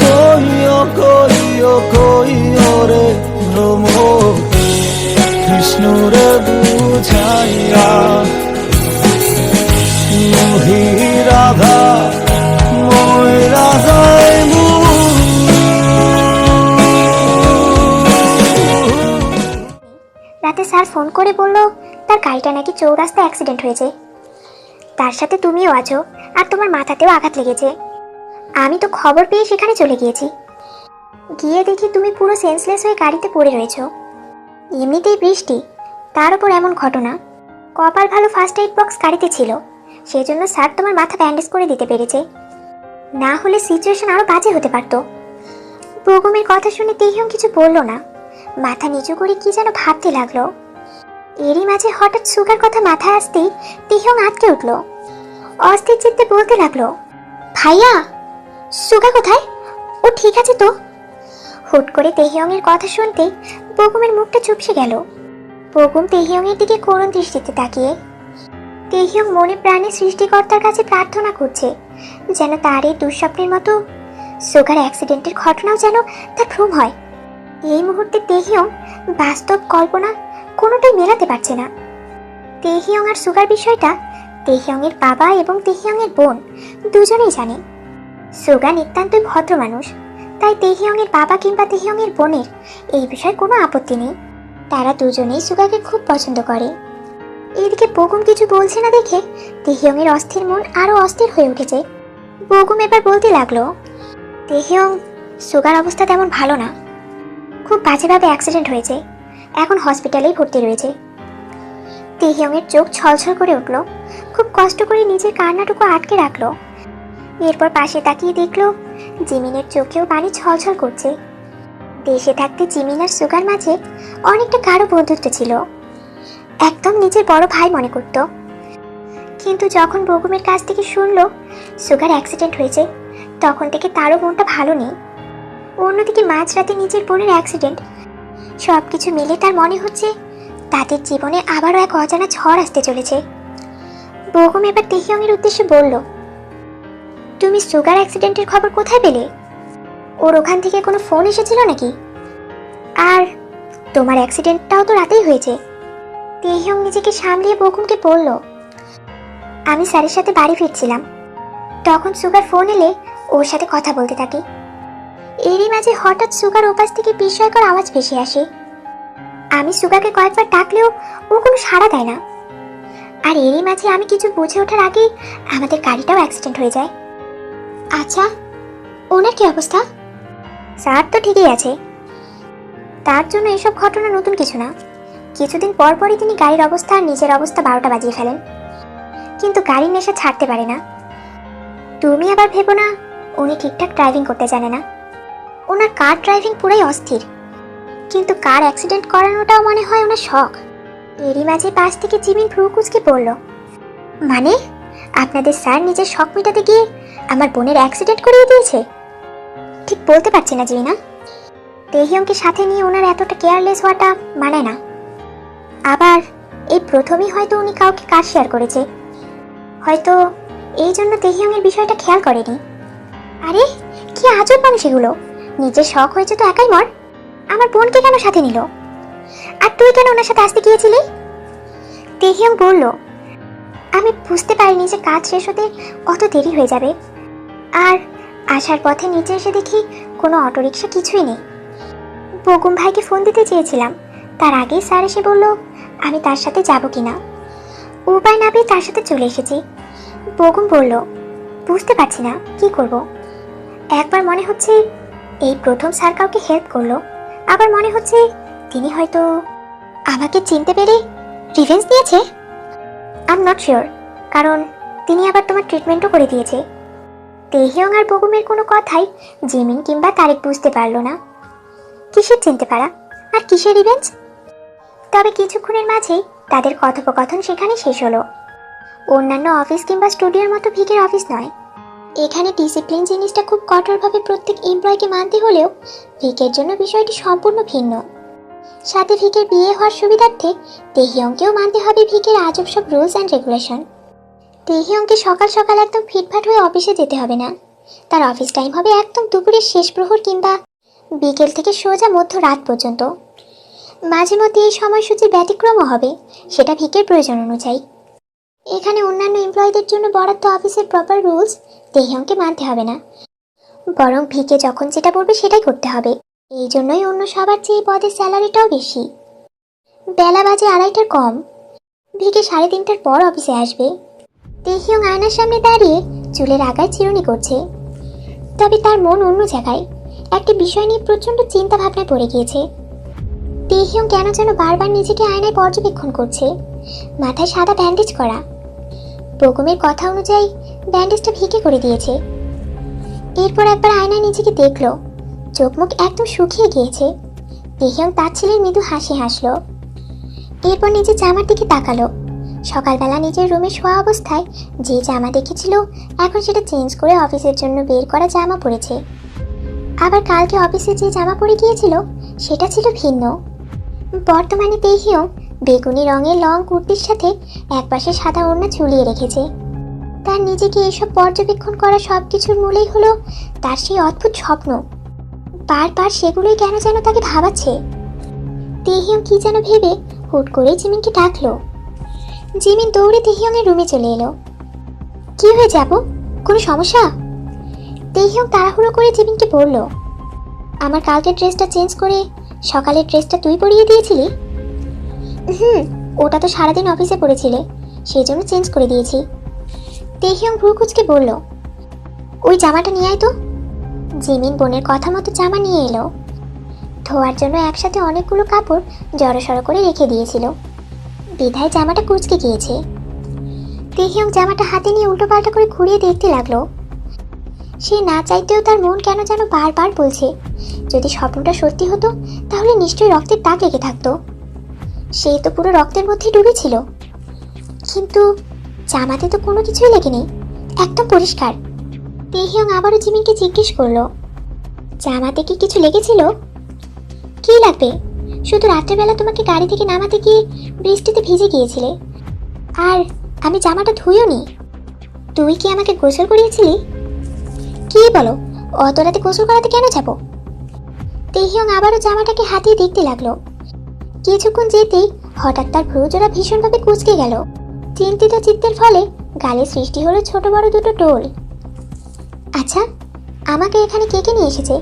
কইও কইও কইও রে ভ্রমর কৃষ্ণরে বুঝাইয়া মহি রাধা, মই রাধাই রাতে স্যার ফোন করে বলল, তার গাড়িটা নাকি চৌরাস্তা অ্যাক্সিডেন্ট হয়েছে। তার সাথে তুমিও আছো, আর তোমার মাথাতেও আঘাত লেগেছে। আমি তো খবর পেয়ে সেখানে চলে গিয়েছি। গিয়ে দেখি তুমি পুরো সেন্সলেস হয়ে গাড়িতে পড়ে রয়েছ। এমনিতেই বৃষ্টি, তার উপর এমন ঘটনা। কপাল ভালো ফার্স্ট এইড বক্স গাড়িতে ছিল সেই জন্য স্যার তোমার মাথা ব্যান্ডেজ করে দিতে পেরেছে। না হলে সিচুয়েশন আরও বাজে হতে পারতো। বৌগমের কথা শুনে তেহিয়ম কিছু বলল না। মাথা নিচু করে কি যেন ভাবতে লাগল। এরই মাঝে হঠাৎ সুগার কথা মাথায় আসতেই তিহং আটকে উঠল। অস্থির চিত্তে বলতে লাগল, ভাইয়া, সুগা কোথায়? ও ঠিক আছে তো? হুট করে তেহিয়ং এর কথা শুনতে বগুমের মুখটা চুপসে গেল। বগুম তেহিয়ং এর দিকে করুণ দৃষ্টিতে তাকিয়ে তেহিয়ং মনে প্রাণে সৃষ্টিকর্তার কাছে প্রার্থনা করছে, যেন তার এই দুঃস্বপ্নের মতো সুগার অ্যাক্সিডেন্টের ঘটনাও যেন তার ভ্রম হয়। এই মুহূর্তে তেহিয়ং বাস্তব কল্পনা কোনোটাই মেলাতে পারছে না। তেহিয়ং আর সুগার বিষয়টা তেহিয়ং এর বাবা এবং তেহিয়ং এর বোন দুজনেই জানে। সুগা নিতান্তই ভদ্র মানুষ, তাই তেহিয়ং এর বাবা কিংবা তেহিয়ং এর বোনের এই বিষয়ে কোনো আপত্তি নেই। তারা দুজনেই সুগাকে খুব পছন্দ করে। এদিকে বগুম কিছু বলছে না দেখে তেহিয়ং এর অস্থির মন আরও অস্থির হয়ে উঠেছে। বগুম এবার বলতে লাগল, তেহিয়ং, সুগার অবস্থা তেমন ভালো না। খুব বাজেভাবে অ্যাক্সিডেন্ট হয়েছে। এখন হসপিটালেই ভর্তি রয়েছে। তেহিয়ংয়ের চোখ ছলছল করে উঠল। খুব কষ্ট করে নিজের কান্নাটুকু আটকে রাখল। এরপর পাশে তাকিয়ে দেখল, জিমিনের চোখেও পানি ছলছল করছে। দেশে থাকতে জিমিন আর সুগার মাঝে অনেকটা গাঢ় বন্ধুত্ব ছিল। একদম নিজের বড় ভাই মনে করত। কিন্তু যখন বগুমের কাছ থেকে শুনলো সুগার অ্যাক্সিডেন্ট হয়েছে, তখন থেকে তারও মনটা ভালো নেই। অন্যদিকে মাঝরাতে নিজের বোনের অ্যাক্সিডেন্ট সব কিছু মিলে তার মনে হচ্ছে তাদের জীবনে আবারও এক অজানা ঝড় আসতে চলেছে। বৌগম এবার তেহিয়ংয়ের উদ্দেশ্যে বলল, তুমি সুগার অ্যাক্সিডেন্টের খবর কোথায় পেলে? ওর ওখান থেকে কোনো ফোন এসেছিল নাকি? আর তোমার অ্যাক্সিডেন্টটাও তো রাতেই হয়েছে। তেহিয়ং নিজেকে সামলিয়ে বকুমকে বলল, আমি স্যারের সাথে বাড়ি ফিরছিলাম। তখন সুগার ফোন এলে ওর সাথে কথা বলতে থাকি। এরই মাঝে হঠাৎ সুগার ওপাশ থেকে বিস্ময়কর আওয়াজ ভেসে আসে। আমি সুগাকে কয়েকবার ডাকলেও ও কোনো সাড়া দেয় না। আর এরই মাঝে আমি কিছু বুঝে ওঠার আগেই আমাদের গাড়িটাও অ্যাক্সিডেন্ট হয়ে যায়। আচ্ছা ওনার কি অবস্থা? স্যার তো ঠিকই আছে। তার জন্য এসব ঘটনা নতুন কিছু না। কিছুদিন পর পরই তিনি গাড়ির অবস্থা আর নিজের অবস্থা বারোটা বাজিয়ে ফেলেন। কিন্তু গাড়ির নেশা ছাড়তে পারে না। তুমি আবার ভেবো না, উনি ঠিকঠাক ড্রাইভিং করতে জানে না। ওনার কার ড্রাইভিং পুরাই অস্থির। কিন্তু কার অ্যাক্সিডেন্ট করানোটাও মনে হয় ওনার শখ। এরই মাঝে পাশ থেকে জিমিন ভ্রু কুচকে পড়ল মানে আপনাদের স্যার নিজের শখ মেটাতে গিয়ে আমার বোনের অ্যাক্সিডেন্ট করিয়ে দিয়েছে? ঠিক বলতে পারছি না, জিমিনা। তেহিয়ংকে সাথে নিয়ে ওনার এতটা কেয়ারলেস হওয়াটা মানে না। আবার এই প্রথমেই হয়তো উনি কাউকে কার শেয়ার করেছে। হয়তো এই জন্য তেহিয়ংয়ের বিষয়টা খেয়াল করেনি। আরে, কি আজব মানুষ এগুলো! নিজের শখ হয়েছে তো একাই মর। আমার বোনকে কেন সাথে নিল? আর তুই কেন ওনার সাথে আসতে গিয়েছিলি? তেহিয়ং বলল, আমি বুঝতে পারিনি যে কাজ শেষ হতে অত দেরি হয়ে যাবে। আর আসার পথে নিচে এসে দেখি কোনো অটোরিকশা কিছুই নেই। বগুম ভাইকে ফোন দিতে চেয়েছিলাম। তার আগেই স্যার এসে বলল, আমি তার সাথে যাব কি না উপায় না পেয়ে তার সাথে চলে এসেছি। বগুম বলল, বুঝতে পারছি না, কি করব? একবার মনে হচ্ছে এই প্রথম স্যার কাউকে হেল্প করল। আবার মনে হচ্ছে তিনি হয়তো আমাকে চিনতে পেরে রিভেন্স দিয়েছে। আই এম নট শিওর কারণ তিনি আবার তোমার ট্রিটমেন্টও করে দিয়েছে। তেহিয়ং আর বগুমের কোনো কথাই জিমিন কিংবা তারেক বুঝতে পারল না। কিসের চিনতে পারা আর কিসের রিভেঞ্জ তবে কিছুক্ষণের মাঝেই তাদের কথোপকথন সেখানে শেষ হলো। অন্যান্য অফিস কিংবা স্টুডিওর মতো ভিকের অফিস নয়। এখানে ডিসিপ্লিন জিনিসটা খুব কঠোরভাবে প্রত্যেক এমপ্লয়কে মানতে হলেও ভিকের জন্য বিষয়টি সম্পূর্ণ ভিন্ন। সাথে ভিকের বিয়ে হওয়ার সুবিধার্থে তেহিয়ংকেও মানতে হবে ভিকের আজব সব রুলস অ্যান্ড রেগুলেশন তেহিয়ংকে সকাল সকাল একদম ফিটফাট হয়ে অফিসে যেতে হবে না। তার অফিস টাইম হবে একদম দুপুরের শেষ প্রহর কিংবা বিকেল থেকে সোজা মধ্য রাত পর্যন্ত। মাঝে মধ্যে এই সময়সূচির ব্যতিক্রমও হবে, সেটা ভিকের প্রয়োজন অনুযায়ী। এখানে অন্যান্য এমপ্লয়ীদের জন্য বরাদ্দ অফিসের প্রপার রুলস তেহিয়ংকে মানতে হবে না। বরং ভিকে যখন যেটা বলবে সেটাই করতে হবে। এই জন্যই অন্য সবার চেয়ে পদের স্যালারিটাও বেশি। বেলা বাজে আড়াইটার কম। ভিকে সাড়ে তিনটার পর অফিসে আসবে। তেহিয়ং আয়নার সামনে দাঁড়িয়ে চুলের আগায় চিরুনি করছে। তবে তার মন অন্য জায়গায়। একটি বিষয় নিয়ে প্রচণ্ড চিন্তা ভাবনায় পড়ে গিয়েছে। তেহিয়ং কেন যেন বারবার নিজেকে আয়নায় পর্যবেক্ষণ করছে। মাথায় সাদা ব্যান্ডেজ করা। বকুমের কথা অনুযায়ী ব্যান্ডেজটা ভিকে করে দিয়েছে। এরপর একবার আয়নায় নিজেকে দেখল। চোখ মুখ একদম শুকিয়ে গিয়েছে। তেহিয়ং তার ছেলের মৃদু হাসি হাসলো। এরপর নিজের জামার দিকে তাকালো। সকালবেলা নিজের রুমে শোয়া অবস্থায় যে জামা দেখেছিল, এখন সেটা চেঞ্জ করে অফিসের জন্য বের করা জামা পরেছে। আবার কালকে অফিসে যে জামা পরে গিয়েছিল, সেটা ছিল ভিন্ন। বর্তমানে তেহিও বেগুনি রঙের লং কুর্তির সাথে একপাশে সাদা ওড়না ঝুলিয়ে রেখেছে। তার নিজেকে এসব পর্যবেক্ষণ করা সব কিছুর মূলেই হলো তার সেই অদ্ভুত স্বপ্ন। বারবার সেগুলোই কেন যেন তাকে ভাবাচ্ছে। তেহিয়ং কি যেন ভেবে হুট করে জিমিনকে ডাকলো। জিমিন দৌড়ে তেহিয়ংয়ের রুমে চলে এলো। কি হয়ে যাব? কোনো সমস্যা? তেহিয়ং তাড়াহুড়ো করে জিমিনকে বলল, আমার কালকের ড্রেসটা চেঞ্জ করে সকালের ড্রেসটা তুই পরিয়ে দিয়েছিলি? হুম, ওটা তো সারাদিন অফিসে পড়েছিলে, সেই জন্য চেঞ্জ করে দিয়েছি। তেহিয়ং ভ্রু বলল, ওই জামাটা নিয়ে আয় তো। জিমিন বোনের কথা মতো জামা নিয়ে এলো। ধোয়ার জন্য একসাথে অনেকগুলো কাপড় জড়সড় করে রেখে দিয়েছিল। বিধায় জামাটা কুচকে গিয়েছে। তেহিয়ং জামাটা হাতে নিয়ে উল্টো পাল্টা করে ঘুরিয়ে দেখতে লাগল। সে না চাইতেও তার মন কেন যেন বারবার বলছে, যদি স্বপ্নটা সত্যি হতো, তাহলে নিশ্চয়ই রক্তের দাগ লেগে থাকতো। সে তো পুরো রক্তের মধ্যে ডুবেছিল। কিন্তু জামাতে তো কোনো কিছুই লেগে নেই একদম পরিষ্কার। তেহিয়ং আবারও জিমিনকে জিজ্ঞেস করল, জামাতে কি কিছু লেগেছিল? কি লাগবে? শুধু রাত্রেবেলা তোমাকে গাড়ি থেকে নামাতে গিয়ে বৃষ্টিতে ভিজে গিয়েছিলে। আর আমি জামাটা ধুইও নি তুই কি আমাকে গোসল করিয়েছিলি? কি বলো? অত রাতে গোসল করাতে কেন যাব? তেহিয়ং আবারও জামাটাকে হাতিয়ে দেখতে লাগল। কিছুক্ষণ যেতেই হঠাৎ তার ভ্রুজোড়া ভীষণভাবে কুচকে গেল। চিন্তিত চিত্তের ফলে গালে সৃষ্টি হলো ছোট বড় দুটো টোল। আচ্ছা আমাকে এখানে কে কে নিয়ে এসেছে?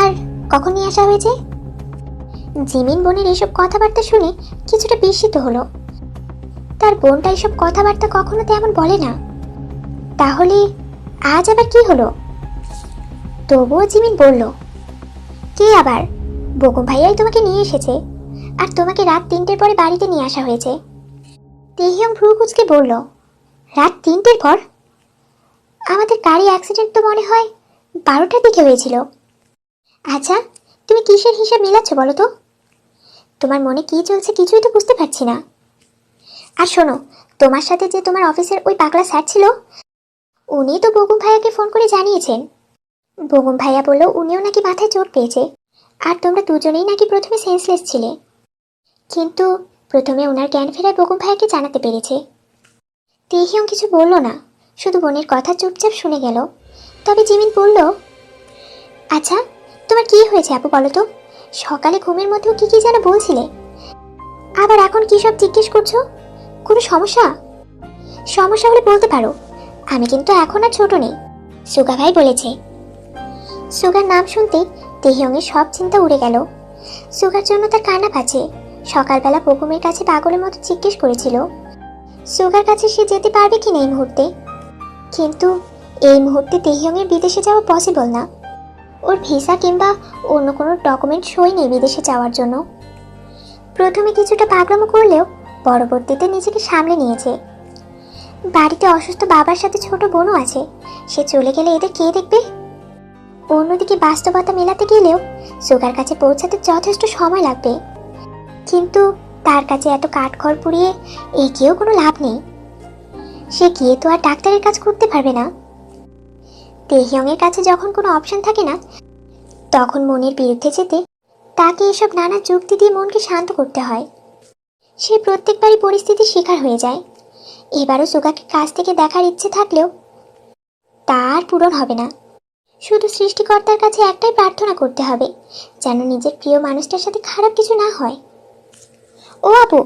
আর কখন নিয়ে আসা হয়েছে? জিমিন বোনের এসব কথাবার্তা শুনে কিছুটা বিস্মিত হলো। তার বোনটা এসব কথাবার্তা কখনো তেমন বলে না। তাহলে আজ আবার কি হলো? তবুও জিমিন বলল, কে আবার? বকুম ভাইয়াই তোমাকে নিয়ে এসেছে। আর তোমাকে রাত তিনটের পরে বাড়িতে নিয়ে আসা হয়েছে। তেহিয়ং ভ্রু কুচকে বলল, রাত তিনটের পর? আমাদের গাড়ি অ্যাক্সিডেন্ট তো মনে হয় বারোটার দিকে হয়েছিল। আচ্ছা তুমি কিসের হিসাব মিলাচ্ছ বলো তো? তোমার মনে কি চলছে কিছুই তো বুঝতে পারছি না। আর শোনো, তোমার সাথে যে তোমার অফিসের ওই পাগলা স্যার ছিল, উনি তো বগুম ভাইয়াকে ফোন করে জানিয়েছেন। বগুম ভাইয়া বলল, উনিও নাকি মাথায় চোট পেয়েছে। আর তোমরা দুজনেই নাকি প্রথমে সেন্সলেস ছিলে। কিন্তু প্রথমে ওনার জ্ঞান ফেরায় বগুম ভাইকে জানাতে পেরেছে। তেহিয়ং কিছু বলল না, শুধু বোনের কথা চুপচাপ শুনে গেল। তবে জিমিন বলল আচ্ছা তোমার কি হয়েছে আপু বলো তো? সকালে ঘুমের মধ্যেও কি কি যেন বলছিলে? আবার এখন কি সব জিজ্ঞেস করছ? কোনো সমস্যা? সমস্যা হলে বলতে পারো। আমি কিন্তু এখন আর ছোট নেই, সুগা ভাই বলেছে। সুগার নাম শুনতেই তেহিয়ংয়ের সব চিন্তা উড়ে গেল। সুগার জন্য তার কান্না পাচ্ছে সকালবেলা বকুমের কাছে পাগলের মতো জিজ্ঞেস করেছিল, সুগার কাছে সে যেতে পারবে কিনা এই মুহূর্তে? কিন্তু এই মুহূর্তে তেহিয়ংয়ের বিদেশে যাওয়া পসিবল না। ওর ভিসা কিংবা অন্য কোনো ডকুমেন্ট সই নেই বিদেশে যাওয়ার জন্য। প্রথমে কিছুটা পাগলামো করলেও পরবর্তীতে নিজেকে সামলে নিয়েছে। বাড়িতে অসুস্থ বাবার সাথে ছোট বোনও আছে। সে চলে গেলে এদের কে দেখবে? অন্যদিকে বাস্তবতা মেলাতে গেলেও সুগার কাছে পৌঁছাতে যথেষ্ট সময় লাগবে। কিন্তু তার কাছে এত কাঠখড় পুড়িয়ে এগিয়েও কোনো লাভ নেই। সে গিয়ে তো আর ডাক্তারের কাজ করতে পারবে না। তেহিয়ংয়ের কাছে যখন কোনো অপশন থাকে না, তখন মনের বিরুদ্ধে যেতে তাকে এসব নানা যুক্তি দিয়ে মনকে শান্ত করতে হয়। সে প্রত্যেকবারই পরিস্থিতির শিকার হয়ে যায়। এবারও সুগাকে কাছ থেকে দেখার ইচ্ছে থাকলেও তার পূরণ হবে না। শুধু সৃষ্টিকর্তার কাছে একটাই প্রার্থনা করতে হবে, যেন নিজের প্রিয় মানুষটার সাথে খারাপ কিছু না হয়। ও আপু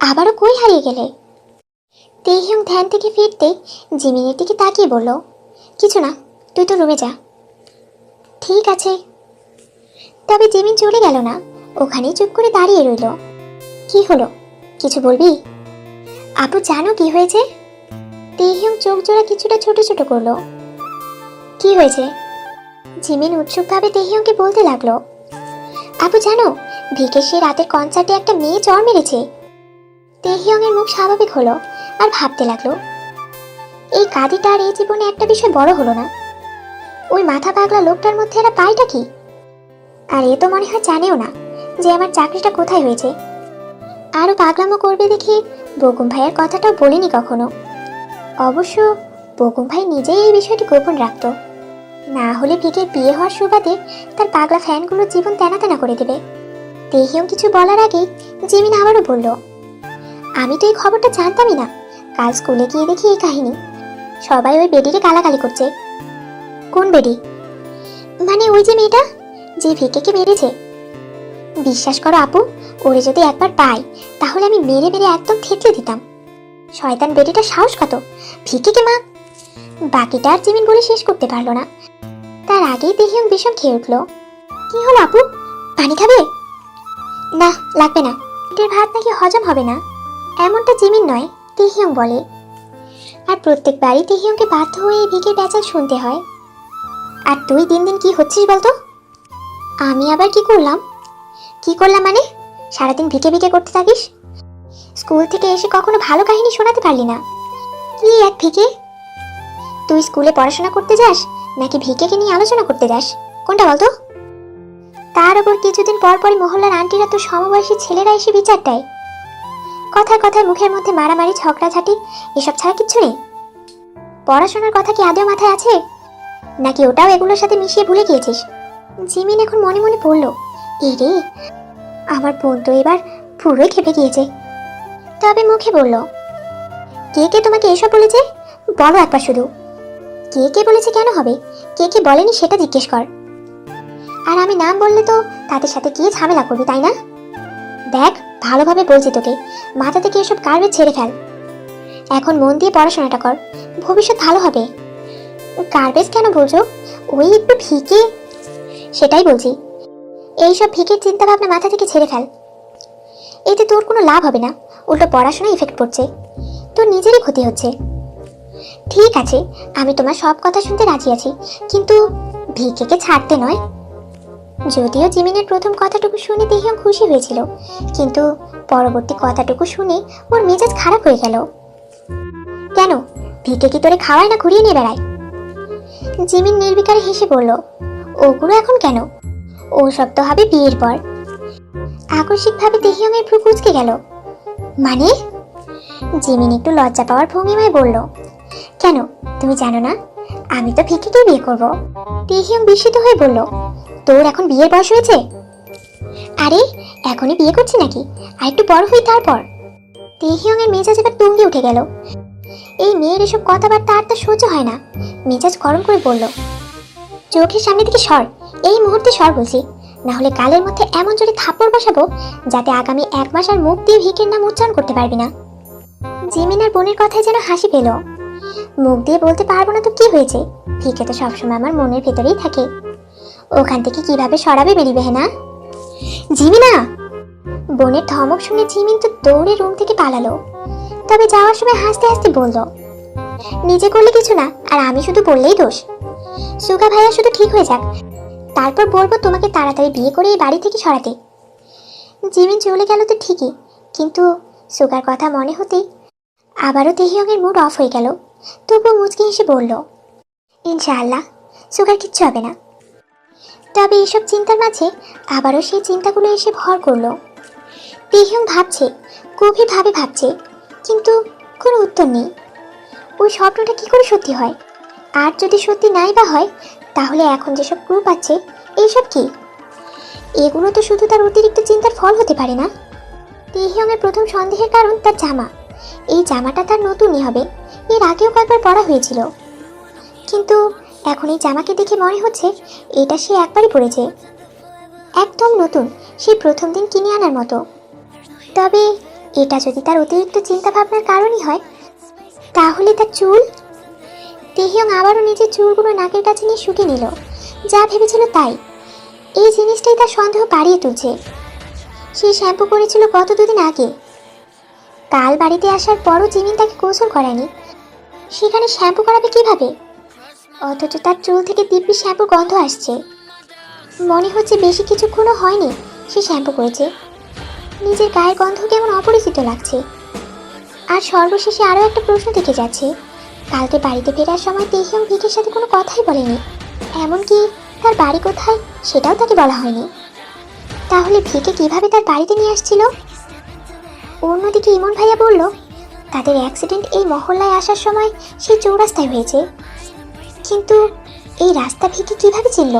আবারও কই হারিয়ে গেলে? তেহিয়ং ধ্যান থেকে ফিরতেই জিমিনের দিকে তাকিয়ে বলল, কিছু না, তুই তো রুমে যা। ঠিক আছে। তবে জিমিন চলে গেল না, ওখানেই চুপ করে দাঁড়িয়ে রইল। কি হলো? কিছু বলবি? আপু, জানো কি হয়েছে? তেহিয়ং চোখ জোড়া কিছুটা ছোট ছোট করল। কি হয়েছে? জিমিন উৎসুকভাবে তেহিয়ংকে বলতে লাগল। আপু, জানো ভিকের সে রাতের কনসার্টে একটা মেয়ে জ্বর মেরেছে। তেহিয়ংয়ের মুখ স্বাভাবিক হলো আর ভাবতে লাগল, এই কাঁদিটা আর এই জীবনে একটা বিষয় বড় হলো না। ওই মাথা পাগলা লোকটার মধ্যে এরা পায়টা কি? আর এ তো মনে হয় জানেও না যে আমার চাকরিটা কোথায় হয়েছে। আরও পাগলামো করবে দেখি বকুম ভাইয়ের কথাটাও বলিনি কখনো। অবশ্য বকুম ভাই নিজেই এই বিষয়টি গোপন রাখতো। না হলে ভিকের বিয়ে হওয়ার সুবাদে তার পাগলা ফ্যানগুলোর জীবন তেনা তেনা করে দেবে। তেহিও কিছু বলার আগে জিমিন আবারও বলল, আমি তো এই খবরটা জানতামই না। কাল স্কুলে গিয়ে দেখি এই কাহিনী। সবাই ওই বেডিরে গালাগালি করছে। কোন বেডি? মানে ওই যে মেয়েটা যে ভিকেকে মেরেছে। বিশ্বাস করো আপু, ওরে যদি একবার পাই, তাহলে আমি মেরে মেরে একদম থেতলে দিতাম। শয়তান বেডিটা সাহস কত? ভিকেকে মা বাকিটা আর জিমিন বলে শেষ করতে পারল না। তার আগেই দেহিয়ং বিষম খেয়ে উঠল। কি হলো আপু? পানি খাবে? না, লাগবে না। পেটের ভাত নাকি হজম হবে না? এমনটা জিমিন নয়, তেহিয়ং বলে। আর প্রত্যেকবারই তেহিয়ংকে বাধ্য হয়ে এই ভিকের বেচাল শুনতে হয়। আর তুই দিন দিন কি হচ্ছিস বলতো? আমি আবার কি করলাম? কি করলাম মানে? সারাদিন ভিকে ভিকে করতে থাকিস? স্কুল থেকে এসে কখনো ভালো কাহিনী শোনাতে পারলি না। কি এক ভিকে? তুই স্কুলে পড়াশোনা করতে যাস, নাকি ভিকেকে নিয়ে আলোচনা করতে যাস? কোনটা বলতো? তার উপর কিছুদিন পর পরই মহল্লার আন্টিরা তো সমবয়সী ছেলেরা এসে বিচার দেয়। কথায় কথায় মুখের মধ্যে মারামারি, ঝগড়াঝাটি, এসব ছাড়া কিচ্ছু নেই। পড়াশোনার কথা কি আদেও মাথায় আছে? নাকি ওটাও এগুলোর সাথে মিশিয়ে ভুলে গিয়েছিস? জিমিন এখন মনে মনে পড়ল এই রে, আমার বোন তো এবার পুরোই খেপে গিয়েছে। তবে মুখে বলল, কে কে তোমাকে এসব বলেছে? বলো একবার শুধু। কে কে বলেছে কেন হবে? কে কে বলেনি সেটা জিজ্ঞেস কর। আর আমি নাম বললে তো তাদের সাথে কি ঝামেলা করবি, তাই না? দেখ, ভালোভাবে বলছি তোকে, মাথা থেকে এসব কার্বেজ ছেড়ে ফেল। এখন মন দিয়ে পড়াশোনাটা কর, ভবিষ্যৎ ভালো হবে। গার্বেজ কেন বলছো? ওই একটু ভিকে। সেটাই বলছি। এইসব ভিকের চিন্তা ভাবনা মাথা থেকে ছেড়ে ফেল। এতে তোর কোনো লাভ হবে না, উল্টো পড়াশোনায় ইফেক্ট পড়ছে। তোর নিজেরই ক্ষতি হচ্ছে। ঠিক আছে, আমি তোমার সব কথা শুনতে রাজি আছি, কিন্তু ভিকেকে ছাড়তে নয়। যদিও জিমিনের প্রথম কথাটুকু শুনে দেহিও খুশি হয়েছিল, কিন্তু পরবর্তী কথাটুকু শুনে ওর মেজাজ খারাপ হয়ে গেল। কেন? ভিকে কি তোরে খাওয়ায় না ঘুরিয়ে নিয়ে বেড়ায়? জিমিন নির্বিকারে হেসে বলল, ওগুলো এখন কেন? ও সব তো হবে বিয়ের পর। আকস্মিকভাবে দেহিয়মের ভ্রু কুচকে গেল। মানে? জিমিন একটু লজ্জা পাওয়ার ভঙ্গিমায় বলল, কেন? তুমি জানো না? আমি তো ভিকিকে বিয়ে করব? দেহিয়ম বিস্মিত হয়ে বলল, তোর এখন বিয়ের বয়স হয়েছে? আরে, এখনই বিয়ে করছি নাকি? আর একটু বড় হই তারপর। তেহিয়ংয়ের মেজাজ এবার তুঙ্গে উঠে গেল। এই মেয়ের এসব কথাবার্তা আর তার সহ্য হয় না। মেজাজ গরম করে বলল, চোখের সামনে থেকে সর, এই মুহূর্তে সর বলছি। না হলে কালের মধ্যে এমন জোরে থাপড় বসাবো, যাতে আগামী এক মাস আর মুখ দিয়ে ভিকের নাম উচ্চারণ করতে পারবি না। জিমিনার বোনের কথায় যেন হাসি পেল। মুখ দিয়ে বলতে পারব না তো কি হয়েছে? ভিকে তো সবসময় আমার মনের ভেতরেই থাকে। ওখান থেকে কীভাবে সরাবে বেরিবে না জিমিনা! বোনের ধমক শুনে জিমিন তো দৌড়ে রুম থেকে পালালো। তবে যাওয়ার সময় হাসতে হাসতে বলল, নিজে করলে কিছু না, আর আমি শুধু বললেই দোষ। সুগা ভাইয়া শুধু ঠিক হয়ে যাক। তারপর বলব তোমাকে তাড়াতাড়ি বিয়ে করে এই বাড়ি থেকে সরাতে। জিমিন চলে গেল তো ঠিকই, কিন্তু সুগার কথা মনে হতেই আবারও তেহিয়ংয়ের মুড অফ হয়ে গেল। তবুও মুচকে হেসে বলল, ইনশাআল্লাহ, সুগার কিচ্ছু হবে না। তবে এইসব চিন্তার মাঝে আবারও সেই চিন্তাগুলো এসে ভর করল। তেহিয়ং ভাবছে, গভীরভাবে ভাবছে, কিন্তু কোনো উত্তর নেই। ওই স্বপ্নটা কি করে সত্যি হয়? আর যদি সত্যি নাই বা হয়, তাহলে এখন যেসব গ্রুপ আছে, এইসব কি? এগুলো তো শুধু তার অতিরিক্ত চিন্তার ফল হতে পারে না। তেহিয়ংয়ের প্রথম সন্দেহের কারণ তার জামা। এই জামাটা তার নতুনই হবে। এর আগেও কয়েকবার পরা হয়েছিল। কিন্তু এখন এই জামাকে দেখে মনে হচ্ছে এটা সে একবারই পরেছে একদম নতুন সেই প্রথম দিন কিনে আনার মতো। তবে এটা যদি তার অতিরিক্ত চিন্তা ভাবনার কারণই হয়, তাহলে তার চুল? তেহিয়ং আবারও নিজের চুলগুলো নাকের কাছে নিয়ে শুকিয়ে নিল। যা ভেবেছিল তাই। এই জিনিসটাই তার সন্দেহ বাড়িয়ে তুলছে। সে শ্যাম্পু করেছিল গত দুদিন আগে। কাল বাড়িতে আসার পরও জিমিন তাকে গোসল করায়নি। সেখানে শ্যাম্পু করাবে কীভাবে? অথচ তার চুল থেকে দিব্যি শ্যাম্পু গন্ধ আসছে। মনে হচ্ছে বেশি কিছুক্ষণও হয়নি সে শ্যাম্পু করেছে। নিজের গায়ের গন্ধ কেমন অপরিচিত লাগছে। আর সর্বশেষে আরও একটা প্রশ্ন থেকে যাচ্ছে। কালকে বাড়িতে ফেরার সময় তেহিয়ং ভিকের সাথে কোনো কথাই বলেনি। এমনকি তার বাড়ি কোথায় সেটাও তাকে বলা হয়নি। তাহলে ভিকে কীভাবে তার বাড়িতে নিয়ে আসছিল? অন্যদিকে ইমন ভাইয়া বলল তাদের অ্যাক্সিডেন্ট এই মহল্লায় আসার সময় সেই চৌরাস্তায় হয়েছে। কিন্তু এই রাস্তা ভেঙে কীভাবে চিনল?